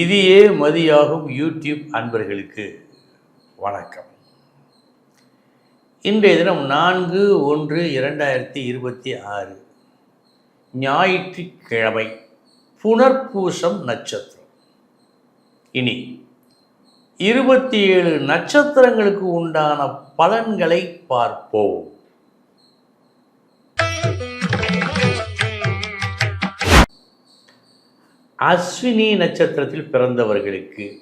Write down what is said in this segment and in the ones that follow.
விதியே மதியாகும் யூடியூப் அன்பர்களுக்கு வணக்கம். இன்றைய தினம் நான்கு ஒன்று இரண்டாயிரத்தி இருபத்தி ஆறு. ஞாயிற்றுக்கிழமை புனர்பூசம் நட்சத்திரம். இனி இருபத்தி ஏழு நட்சத்திரங்களுக்கு உண்டான பலன்களை பார்ப்போம். அஸ்வினி நட்சத்திரத்தில் பிறந்தவர்களுக்கு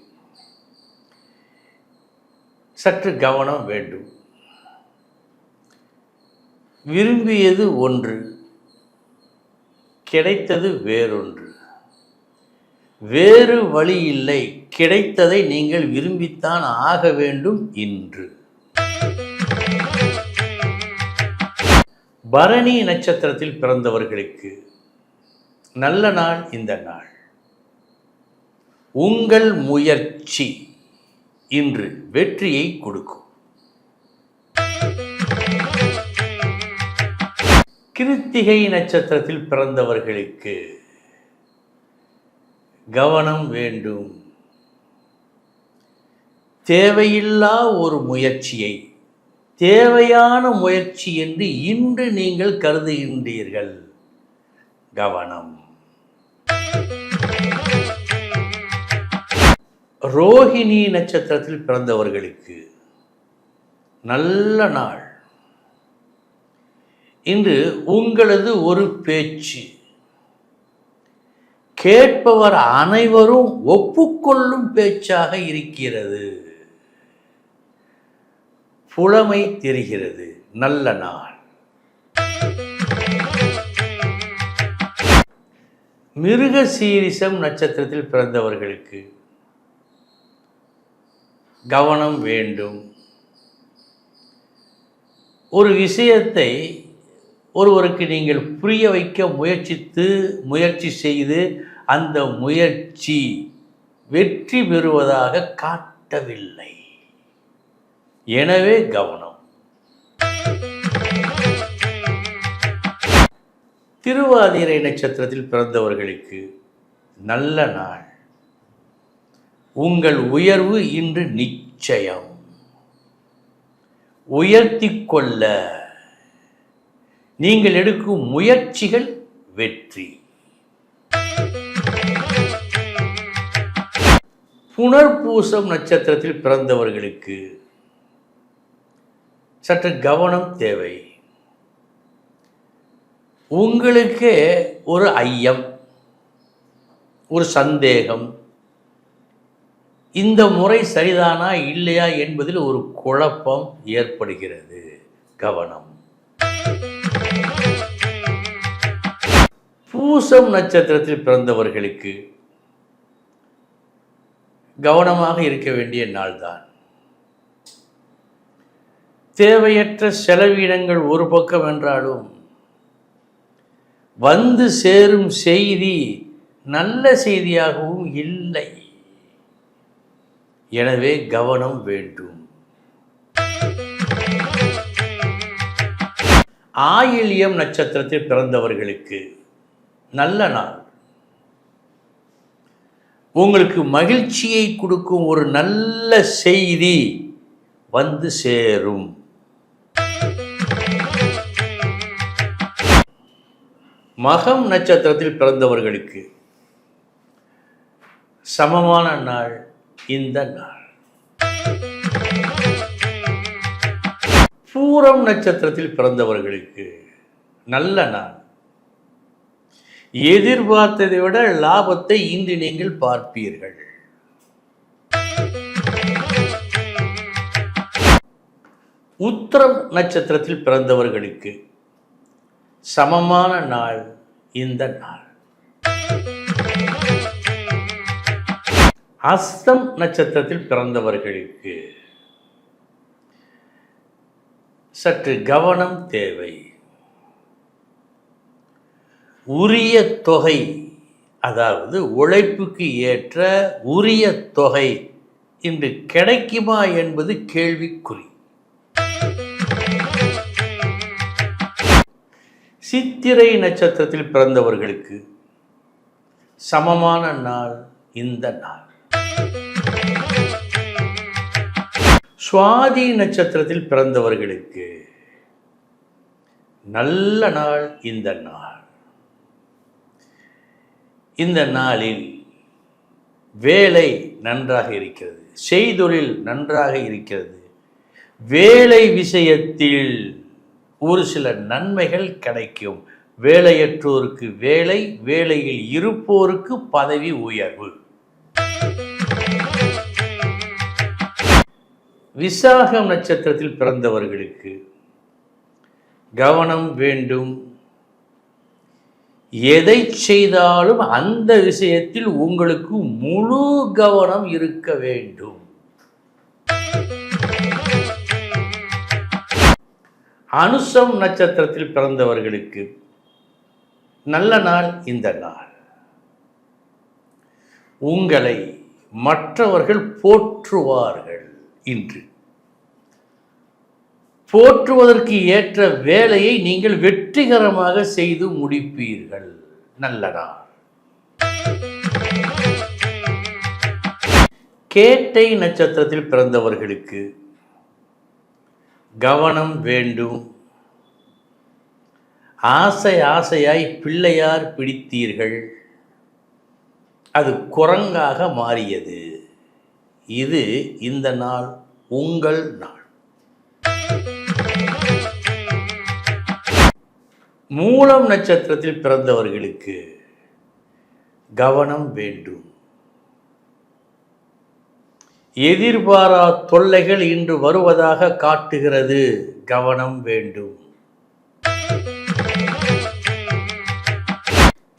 சற்று கவனம் வேண்டும். விரும்பியது ஒன்று கிடைத்தது வேறொன்று. வேறு வழி இல்லை கிடைத்ததை நீங்கள் விரும்பித்தான் ஆக வேண்டும் இன்று. பரணி நட்சத்திரத்தில் பிறந்தவர்களுக்கு நல்ல நாள் இந்த நாள். உங்கள் முயற்சி இன்று வெற்றியை கொடுக்கும். கிருத்திகை நட்சத்திரத்தில் பிறந்தவர்களுக்கு கவனம் வேண்டும். தேவையில்லா ஒரு முயற்சியை தேவையான முயற்சி என்று இன்று நீங்கள் கருதுகின்றீர்கள். கவனம். ரோஹிணி நட்சத்திரத்தில் பிறந்தவர்களுக்கு நல்ல நாள். இன்று உங்களது ஒரு பேச்சு. கேட்பவர் அனைவரும் ஒப்புக்கொள்ளும் பேச்சாக இருக்கிறது. புலமை தெரிகிறது. நல்ல நாள். மிருக சீரிசம் நட்சத்திரத்தில் பிறந்தவர்களுக்கு கவனம் வேண்டும். ஒரு விஷயத்தை ஒருவருக்கு நீங்கள் புரிய வைக்க முயற்சித்து முயற்சி செய்து அந்த முயற்சி வெற்றி பெறுவதாக காட்டவில்லை. எனவே கவனம். திருவாதிரை நட்சத்திரத்தில் பிறந்தவர்களுக்கு நல்ல நாள். உங்கள் உயர்வு இன்று நிச்சயம். உயர்த்தி கொள்ள. நீங்கள் எடுக்கும் முயற்சிகள் வெற்றி. புனர்பூசம் நட்சத்திரத்தில் பிறந்தவர்களுக்கு சற்று கவனம் தேவை. உங்களுக்கே ஒரு ஐயம் ஒரு சந்தேகம் இந்த முறை சரிதானா இல்லையா என்பதில் ஒரு குழப்பம் ஏற்படுகிறது. கவனம். பூசம் நட்சத்திரத்தில் பிறந்தவர்களுக்கு கவனமாக இருக்க வேண்டிய நாள்தான். தேவையற்ற செலவினங்கள் ஒரு பக்கம் என்றாலும் வந்து சேரும் செய்தி நல்ல செய்தியாகவும் இல்லை. எனவே கவனம் வேண்டும். ஆயில்யம் நட்சத்திரத்தில் பிறந்தவர்களுக்கு நல்ல நாள். உங்களுக்கு மகிழ்ச்சியை கொடுக்கும் ஒரு நல்ல செய்தி வந்து சேரும். மகம் நட்சத்திரத்தில் பிறந்தவர்களுக்கு சமமான நாள். இந்த நாள். பூரம் நட்சத்திரத்தில் பிறந்தவர்களுக்கு நல்ல நாள். எதிர்பார்த்ததை விட லாபத்தை இன்று நீங்கள் பார்ப்பீர்கள். உத்திரம் நட்சத்திரத்தில் பிறந்தவர்களுக்கு சமமான நாள் இந்த நாள். அஸ்தம் நட்சத்திரத்தில் பிறந்தவர்களுக்கு சற்று கவனம் தேவை. உரிய தொகை அதாவது உழைப்புக்கு ஏற்ற உரிய தொகை இன்று கிடைக்குமா என்பது கேள்விக்குறி. சித்திரை நட்சத்திரத்தில் பிறந்தவர்களுக்கு சமமான நாள் இந்த நாள். சுவாதி நட்சத்திரத்தில் பிறந்தவர்களுக்கு நல்ல நாள் இந்த நாள். இந்த நாளில் வேலை நன்றாக இருக்கிறது செய்தொழில் நன்றாக இருக்கிறது. வேலை விஷயத்தில் ஒரு சில நன்மைகள் கிடைக்கும். வேலையற்றோருக்கு வேலை வேலையில் இருப்போருக்கு பதவி உயர்வு. விசாகம் நட்சத்திரத்தில் பிறந்தவர்களுக்கு கவனம் வேண்டும். எதை செய்தாலும் அந்த விஷயத்தில் உங்களுக்கு முழு கவனம் இருக்க வேண்டும். அனுசம் நட்சத்திரத்தில் பிறந்தவர்களுக்கு நல்ல நாள் இந்த நாள். உங்களை மற்றவர்கள் போற்றுவார்கள். இன்று. போற்றுவதற்கு ஏற்ற வேலையை நீங்கள் வெற்றிகரமாக செய்து முடிப்பீர்கள். நல்ல நாள் கேட்டை நட்சத்திரத்தில் பிறந்தவர்களுக்கு கவனம் வேண்டும். ஆசை ஆசையாய் பிள்ளையார் பிடித்தீர்கள். அது குரங்காக மாறியது. இது இந்த நாள் உங்கள் நாள். மூலம் நட்சத்திரத்தில் பிறந்தவர்களுக்கு கவனம் வேண்டும். எதிர்பாரா தொல்லைகள் இன்று வருவதாக காட்டுகிறது. கவனம் வேண்டும்.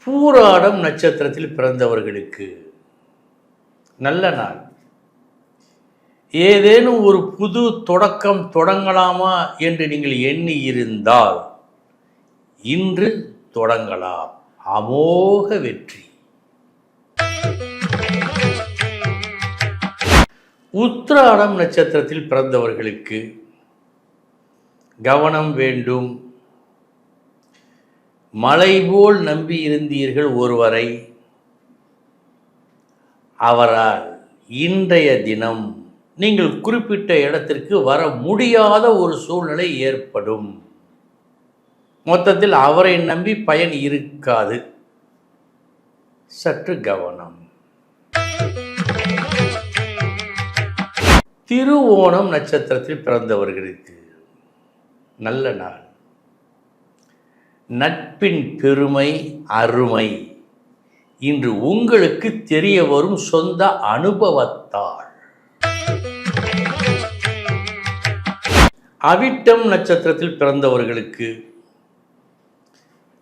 பூராடம் நட்சத்திரத்தில் பிறந்தவர்களுக்கு நல்ல நாள். ஏதேனும் ஒரு புது தொடக்கம் தொடங்கலாமா என்று நீங்கள் எண்ணி இருந்தால் இன்று தொடங்கலாம். அமோக வெற்றி. உத்திராடம் நட்சத்திரத்தில் பிறந்தவர்களுக்கு கவனம் வேண்டும். மலை போல் நம்பி இருந்தீர்கள் ஒருவரை. அவரால் இன்றைய தினம் நீங்கள் குறிப்பிட்ட இடத்திற்கு வர முடியாத ஒரு சூழ்நிலை ஏற்படும். மொத்தத்தில் அவரை நம்பி பயன் இருக்காது. சற்று கவனம். திருவோணம் நட்சத்திரத்தில் பிறந்தவர்களுக்கு நல்ல நாள். நட்பின் பெருமை அருமை. இன்று உங்களுக்கு தெரிய வரும் சொந்த அனுபவத்தால் அவிட்டம் நட்சத்திரத்தில் பிறந்தவர்களுக்கு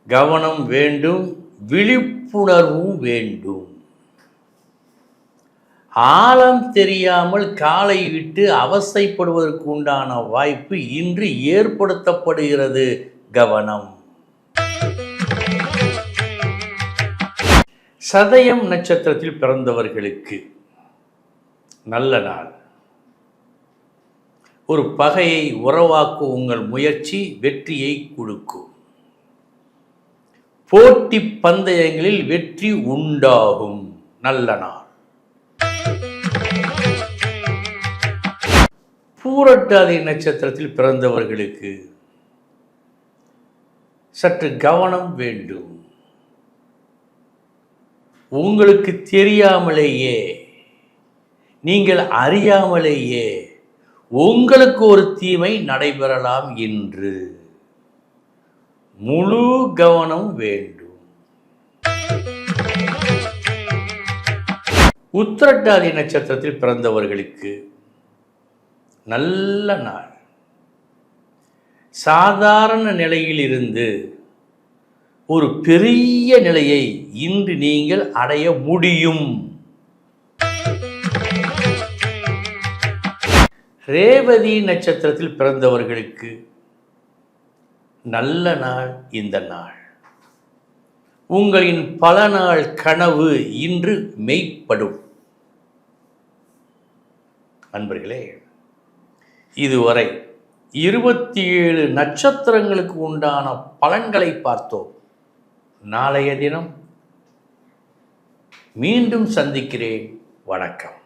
கவனம் வேண்டும் விழிப்புணர்வும் வேண்டும். ஆழம் தெரியாமல் காலை விட்டு அவசைப்படுவதற்கு உண்டான வாய்ப்பு இன்று ஏற்படுத்தப்படுகிறது. கவனம். சதயம் நட்சத்திரத்தில் பிறந்தவர்களுக்கு நல்ல நாள். ஒரு பகையை உறவாக்கும் உங்கள் முயற்சி வெற்றியை கொடுக்கும். போட்டி பந்தயங்களில் வெற்றி உண்டாகும். நல்ல நாள். பூரட்டாதி நட்சத்திரத்தில் பிறந்தவர்களுக்கு சற்று கவனம் வேண்டும். உங்களுக்கு தெரியாமலேயே நீங்கள் அறியாமலேயே உங்களுக்கு ஒரு தீமை நடைபெறலாம் என்று. முழு கவனம் வேண்டும். உத்திரட்டாதி நட்சத்திரத்தில் பிறந்தவர்களுக்கு நல்ல நாள். சாதாரண நிலையில் இருந்து ஒரு பெரிய நிலையை இன்று நீங்கள் அடைய முடியும். ரேவதி நட்சத்திரத்தில் பிறந்தவர்களுக்கு நல்ல நாள் இந்த நாள். உங்களின் பல நாள் கனவு இன்று மெய்ப்படும். அன்பர்களே இதுவரை இருபத்தி ஏழு நட்சத்திரங்களுக்கு உண்டான பலன்களை பார்த்தோம். நாளைய தினம் மீண்டும் சந்திக்கிறேன். வணக்கம்.